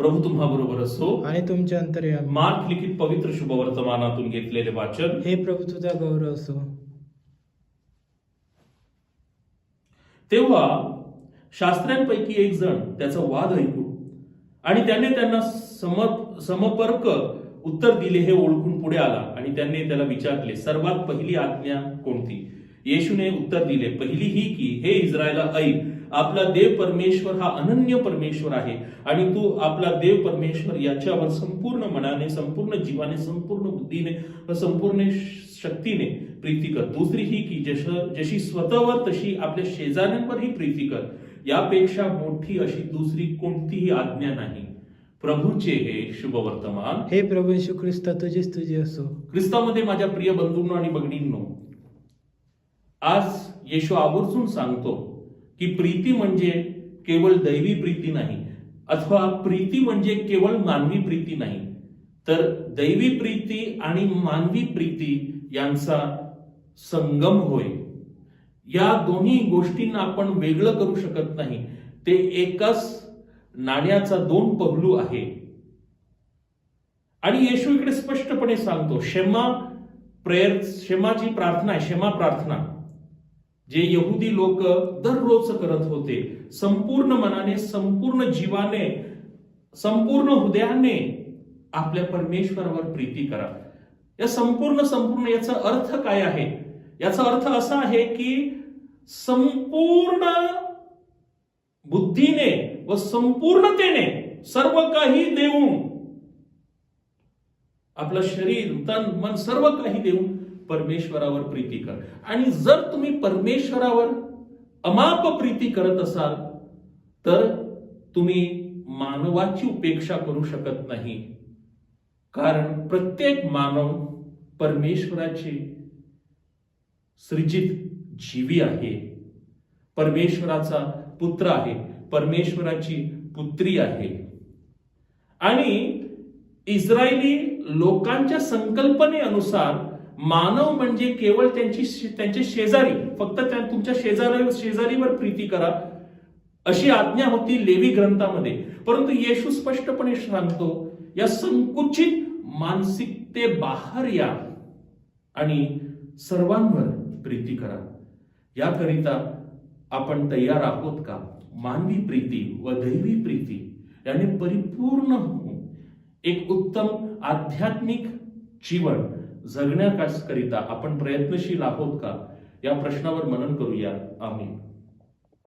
प्रभू तुम्हा बरोबर असो. आणि तुमच्या अंतर्यामी. मार्क लिखित पवित्र शुभवर्तमानातून घेतलेले वाचन. हे प्रभू तुझा गौरव असो. तेव्हा शास्त्र्यांपैकी एक जण त्याचा वाद ऐकून आणि त्याने त्यांना सम समपर्क उत्तर दिले हे ओळखून पुढे आला आणि त्यांनी त्याला विचारले सर्वात पहिली आज्ञा कोणती? येशूने उत्तर दिले पहिली ही की हे इस्रायला ऐक आपला देव परमेश्वर हा अनन्य परमेश्वर आहे. आणि तू आपला देव परमेश्वर याच्यावर संपूर्ण मनाने संपूर्ण जीवाने संपूर्ण बुद्धीने व संपूर्ण शक्तीने प्रीती कर. दुसरी ही की जश जशी स्वतःवर तशी आपल्या शेजाऱ्यांवरही प्रीती कर. यापेक्षा मोठी अशी दुसरी कोणतीही आज्ञा नाही. प्रभूचे हे शुभवर्तमान. हे प्रभू येशू ख्रिस्ता तुझी स्तुती असो. ख्रिस्तामध्ये माझ्या प्रिय बंधूंनो आणि भगिनींनो आज येशू आवर्जून सांगतो की प्रीती म्हणजे केवळ दैवी प्रीती नाही अथवा प्रीती म्हणजे केवळ मानवी प्रीती नाही. तर दैवी प्रीती आणि मानवी प्रीती यांचा संगम होय. या दोन्ही गोष्टींना आपण वेगळं करू शकत नाही. ते एकाच नाण्याचा दोन पहलू आहे. आणि येशू इकडे स्पष्टपणे सांगतो क्षमा प्रेयर क्षमाची प्रार्थना आहे क्षमा प्रार्थना. जे यहुदी लोक दररोज करत होते संपूर्ण मनाने संपूर्ण जीवाने संपूर्ण हृदयाने आपल्या परमेश्वरावर प्रीती करा. या संपूर्ण संपूर्ण याचा अर्थ काय आहे? याचा अर्थ असा आहे की संपूर्ण बुद्धीने व संपूर्णतेने सर्व काही देऊन आपलं शरीर तन मन सर्व काही देऊन परमेश्वरावर प्रीती कर. आणि जर तुम्ही परमेश्वरावर अमाप प्रीती करत असाल तर तुम्ही मानवाची उपेक्षा करू शकत नाही. कारण प्रत्येक मानव परमेश्वराचे सृजित जीवी आहे. परमेश्वराचा पुत्र आहे. परमेश्वराची पुत्री आहे. आणि इस्रायली लोकांच्या संकल्पनेनुसार मानव म्हणजे केवळ त्यांची त्यांचे शेजारी. फक्त त्या तुमच्या शेजारी शेजारीवर प्रीती करा. अशी आज्ञा होती लेवी ग्रंथामध्ये. परंतु येशू स्पष्टपणे सांगतो या संकुचित मानसिकते बाहेर या आणि सर्वांवर प्रीती करा. याकरिता आपण तयार आहोत का? मानवी प्रीती व दैवी प्रीती याने परिपूर्ण होऊन एक उत्तम आध्यात्मिक जीवन जगण्याकरिता आपण प्रयत्नशील आहोत का? या प्रश्नावर मनन करूया. आम्ही